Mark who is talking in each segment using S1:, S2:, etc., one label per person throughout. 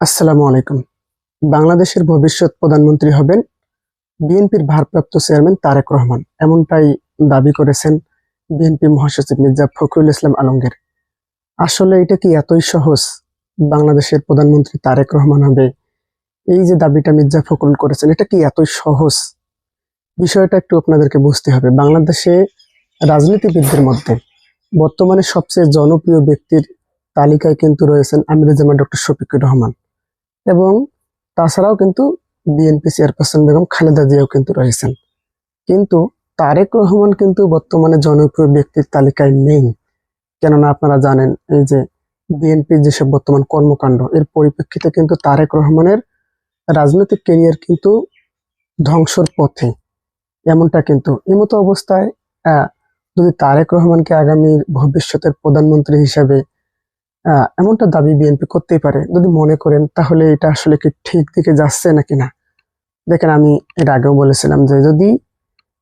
S1: আসসালামু আলাইকুম। বাংলাদেশের ভবিষ্যৎ প্রধানমন্ত্রী হবেন বিএনপির ভারপ্রাপ্ত চেয়ারম্যান তারেক রহমান। এমনটাই দাবি করেছেন বিএনপি মহাসচিব মির্জা ফখরুল ইসলাম আলমগীর। আসলে এটা কি এতই সহজ? বাংলাদেশের প্রধানমন্ত্রী তারেক রহমান হবে। এই যে দাবিটা মির্জা ফখরুল করেছেন, এটা কি এতই সহজ? বিষয়টা একটু আপনাদেরকে বুঝতে হবে। বাংলাদেশে রাজনীতিবিদদের মধ্যে বর্তমানে সবচেয়ে জনপ্রিয় ব্যক্তির তালিকায় কিন্তু রয়েছেন আমির জামান ডক্টর শফিকুর রহমান। এবং তাছাড়াও কিন্তু বিএনপি চেয়ারপারসন বেগম খালেদা জিয়াও কিন্তু রয়েছেন। কিন্তু তারেক রহমান কিন্তু বর্তমানে জনপ্রিয় ব্যক্তির তালিকায় নেই। কেননা আপনারা জানেন, এই যে বিএনপির যেসব বর্তমান কর্মকাণ্ড, এর পরিপ্রেক্ষিতে কিন্তু তারেক রহমানের রাজনৈতিক কেরিয়ার কিন্তু ধ্বংসর পথে। এমনটা কিন্তু এমতো অবস্থায় যদি তারেক রহমানকে আগামীর ভবিষ্যতের প্রধানমন্ত্রী হিসাবে এমনটা দাবি বিএনপি করতেই পারে। যদি মনে করেন, তাহলে এটা আসলে কি ঠিক দিকে যাচ্ছে নাকি না? দেখেন, আমি এর আগেও বলেছিলাম যে যদি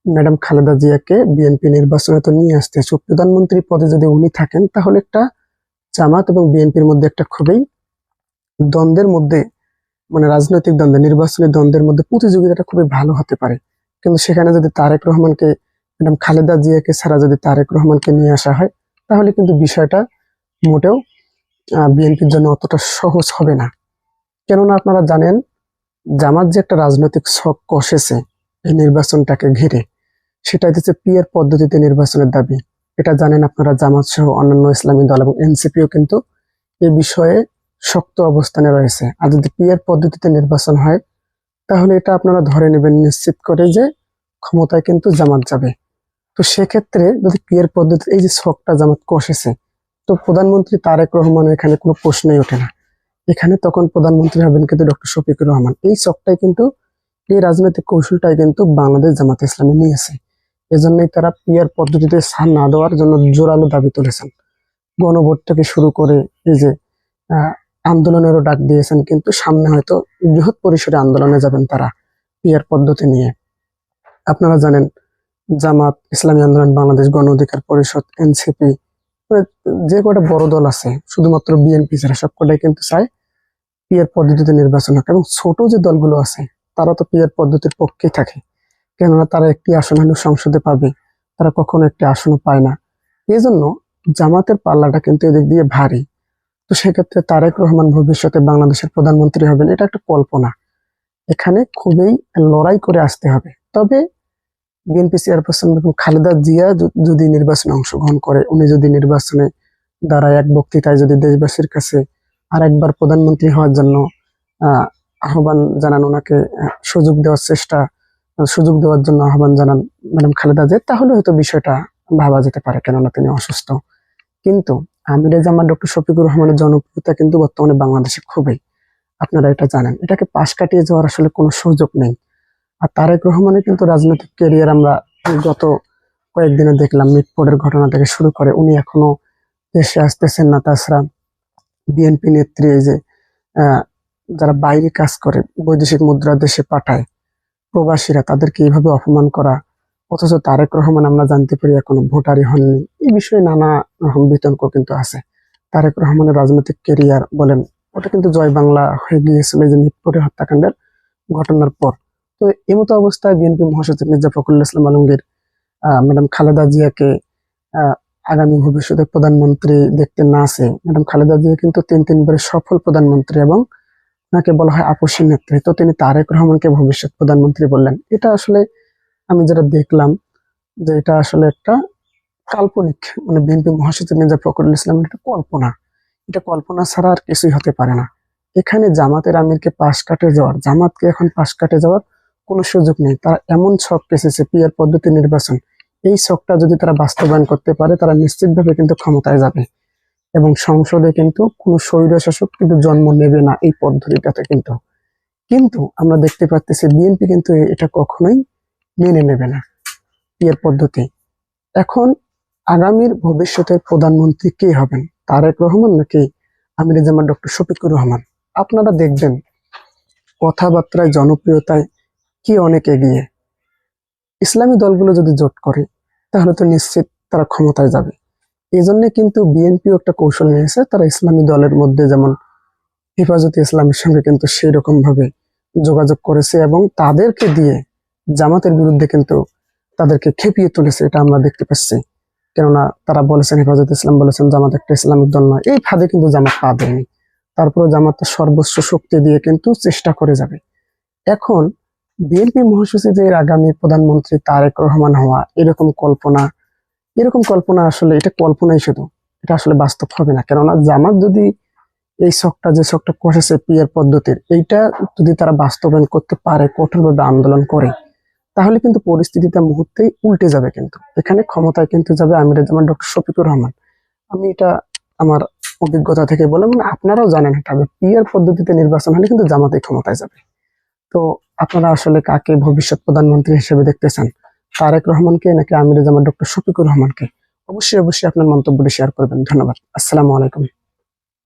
S1: ম্যাডাম খালেদা জিয়াকে বিএনপি নির্বাচনে তো নিয়ে আসতে প্রধানমন্ত্রী পদে যদি উনি থাকেন, তাহলে একটা জামাত এবং বিএনপির মধ্যে একটা খুবই দ্বন্দ্বের মধ্যে মানে রাজনৈতিক দ্বন্দ্ব, নির্বাচনী দ্বন্দ্বের মধ্যে প্রতিযোগিতাটা খুবই ভালো হতে পারে। কিন্তু সেখানে যদি তারেক রহমানকে, ম্যাডাম খালেদা জিয়াকে ছাড়া যদি তারেক রহমানকে নিয়ে আসা হয়, তাহলে কিন্তু বিষয়টা মোটেও বিএনপির জন্য অতটা সহজ হবে না। কেননা আপনারা জানেন, জামাত যে একটা রাজনৈতিক ছক কষেছে এই নির্বাচনটাকে ঘিরে সেটা হচ্ছে পিয়ার পদ্ধতিতে নির্বাচনের দাবি। এটা জানেন আপনারা জামাত সহ অন্যান্য ইসলামী দল এবং এনসিপিও কিন্তু এ বিষয়ে শক্ত অবস্থানে রয়েছে। আর যদি পিয়ার পদ্ধতিতে নির্বাচন হয়, তাহলে এটা আপনারা ধরে নেবেন নিশ্চিত করে যে ক্ষমতায় কিন্তু জামাত যাবে। তো সেক্ষেত্রে যদি পিয়ার পদ্ধতি এই যে ছকটা জামাত কষেছে তো প্রধানমন্ত্রী তারেক রহমানের এখানে কোনো প্রশ্নই ওঠে না। এখানে তখন প্রধানমন্ত্রী হবেন কিন্তু ডক্টর শফিকুর রহমান। এই চকটাই কিন্তু, এই রাজনৈতিক কৌশলটাই কিন্তু বাংলাদেশ জামাত ইসলামে নিয়েছে এজন্যই তারা পিয়ার পদ্ধতিতে সার না দেওয়ার জন্য জোরালো দাবি তুলেছেন। গণভোট থেকে শুরু করে এই যে আন্দোলনেরও ডাক দিয়েছেন, কিন্তু সামনে হয়তো বৃহৎ পরিসরে আন্দোলনে যাবেন তারা পিয়ার পদ্ধতি নিয়ে। আপনারা জানেন, জামাত ইসলামী আন্দোলন, বাংলাদেশ গণ অধিকার পরিষদ, এনসিপি যে কটা বড় দল আছে, শুধুমাত্র বিএনপি ছাড়া সবকটাই কিন্তু চায় পিয়ার পদ্ধতিতে নির্বাচন হোক। এবং ছোট যে দলগুলো আছে, তারা তো পিয়ার পদ্ধতির পক্ষেই থাকে। কেননা তারা একটি আসন হলেও সংসদে পাবে, তারা কখনো একটি আসনও পায় না। এই জন্য জামাতের পাল্লাটা কিন্তু এদিক দিয়ে ভারী। তো সেক্ষেত্রে তারেক রহমান ভবিষ্যতে বাংলাদেশের প্রধানমন্ত্রী হবেন, এটা একটা কল্পনা। এখানে খুবই লড়াই করে আসতে হবে। তবে বিএনপি চেয়ারপারসন খালেদা জিয়া যদি নির্বাচনে অংশগ্রহণ করে উনি যদি নির্বাচনে দ্বারা এক বক্তৃতায় যদি দেশবাসীর কাছে আর একবার প্রধানমন্ত্রী হওয়ার জন্য আহ, আহ্বান জানান ওনাকে সুযোগ দেওয়ার চেষ্টা সুযোগ দেওয়ার জন্য আহ্বান জানান ম্যাডাম খালেদা জিয়া তাহলে হয়তো বিষয়টা ভাবা যেতে পারে কেননা তিনি অসুস্থ। কিন্তু আমিরে জামা ডক্টর শফিকুর রহমানের জনপ্রিয়তা কিন্তু বর্তমানে বাংলাদেশে খুবই। আপনারা এটা জানেন। এটাকে পাশ কাটিয়ে যাওয়ার আসলে কোনো সুযোগ নেই। আর তারেক রহমানের কিন্তু রাজনৈতিক ক্যারিয়ার আমরা গত কয়েকদিনে দেখলাম মিটপোর্টের ঘটনা থেকে শুরু করে উনি এখনও দেশে আসতেছেন না। তাছাড়া বিএনপি নেত্রী এই যে যারা বাইরে কাজ করে, বৈদেশিক মুদ্রা দেশে পাঠায় প্রবাসীরা, তাদেরকে এইভাবে অপমান করা, অথচ তারেক রহমান আমরা জানতে পারি এখনও ভোটারই হননি। এই বিষয়ে নানা রকম বিতর্ক কিন্তু আছে। তারেক রহমানের রাজনৈতিক কেরিয়ার বলেন, ওটা কিন্তু জয় বাংলা হয়ে গিয়েছিল যে মিটপোর্টের হত্যাকাণ্ডের ঘটনার পর। তো এমতো অবস্থায় বিএনপি মহাসচিব মির্জা ফখরুল ইসলাম আলমগীর ম্যাডাম খালেদা জিয়াকে আগামী ভবিষ্যতে প্রধানমন্ত্রী দেখতে না আসে। ম্যাডাম খালেদা জিয়া কিন্তু তিন তিনবারের সফল প্রধানমন্ত্রী এবং তাকে বলা হয় আপসী নেত্রী। তো তিনি তারেক রহমানকে ভবিষ্যৎ প্রধানমন্ত্রী বললেন। এটা আসলে আমি যেটা দেখলাম যে এটা আসলে একটা কাল্পনিক মানে বিএনপি মহাসচিব মির্জা ফখরুল ইসলামের একটা কল্পনা। এটা কল্পনা ছাড়া আর কিছুই হতে পারে না। এখানে জামাতের আমিরকে পাশ কাটে যাওয়ার, জামাতকে এখন পাশ কাটে যাওয়ার কোনো সুযোগ নেই। তারা এমন ছক পেছেছে পিয়ার পদ্ধতি নির্বাচন। এই ছকটা যদি তারা বাস্তবায়ন করতে পারে, তারা নিশ্চিতভাবে কিন্তু ক্ষমতায় যাবে। এবং সংসদে কিন্তু কোনো স্বৈরশাসক কিন্তু জন্ম নেবে না এই পদ্ধতিটাতে কিন্তু। কিন্তু আমরা দেখতে পাচ্ছি বিএনপি কিন্তু এটা কখনোই মেনে নেবে না পিয়ার পদ্ধতি। এখন আগামীর ভবিষ্যতের প্রধানমন্ত্রী কে হবেন? তারেক রহমান নাকি আমির জামান ডক্টর শফিকুর রহমান? আপনারা দেখবেন কথাবার্তায় জনপ্রিয়তায় কি অনেক এগিয়ে? ইসলামী দলগুলো যদি জোট করে, তাহলে তো নিশ্চিত তারা ক্ষমতায় যাবে। এই জন্য কিন্তু বিএনপিও একটা কৌশল নিয়েছে, তারা ইসলামী দলের মধ্যে যেমন হেফাজতে ইসলামের সঙ্গে কিন্তু সেই ভাবে যোগাযোগ করেছে এবং তাদেরকে দিয়ে জামাতের বিরুদ্ধে কিন্তু তাদেরকে খেপিয়ে তুলেছে, এটা আমরা দেখতে পাচ্ছি। কেননা তারা বলেছেন, হেফাজত ইসলাম বলেছেন, জামাত একটা ইসলামিক দল নয়। এই ফাঁদে কিন্তু জামাত পা দেয়নি। তারপরে জামাত সর্বোচ্চ শক্তি দিয়ে কিন্তু চেষ্টা করে যাবে। এখন বিএনপি মহাসচিবের আগামী প্রধানমন্ত্রী তারেক রহমান হওয়া এরকম কল্পনা এরকম কল্পনা আসলে এটা কল্পনাই শুধু, এটা আসলে বাস্তব হবে না। কেননা জামাত যদি এই শখটা, যে শখটা কষেছে পিয়ার পদ্ধতির, এইটা যদি তারা বাস্তবায়ন করতে পারে, কঠোরভাবে আন্দোলন করে, তাহলে কিন্তু পরিস্থিতিটা মুহূর্তেই উল্টে যাবে কিন্তু। এখানে ক্ষমতায় কিন্তু যাবে আমির জামান ডক্টর শফিকুর রহমান। আমি এটা আমার অভিজ্ঞতা থেকে বললাম এবং আপনারাও জানেন এটা পিয়ার পদ্ধতিতে নির্বাচন হলে কিন্তু জামাতেই ক্ষমতায় যাবে। তো আপনারা আসলে কাকে ভবিষ্যৎ প্রধানমন্ত্রী হিসেবে দেখতে চান তারেক রহমানকে নাকি আমির জামান ডক্টর শফিকুর রহমানকে? অবশ্যই অবশ্যই আপনার মন্তব্যটি শেয়ার করবেন। ধন্যবাদ। আসসালামু আলাইকুম।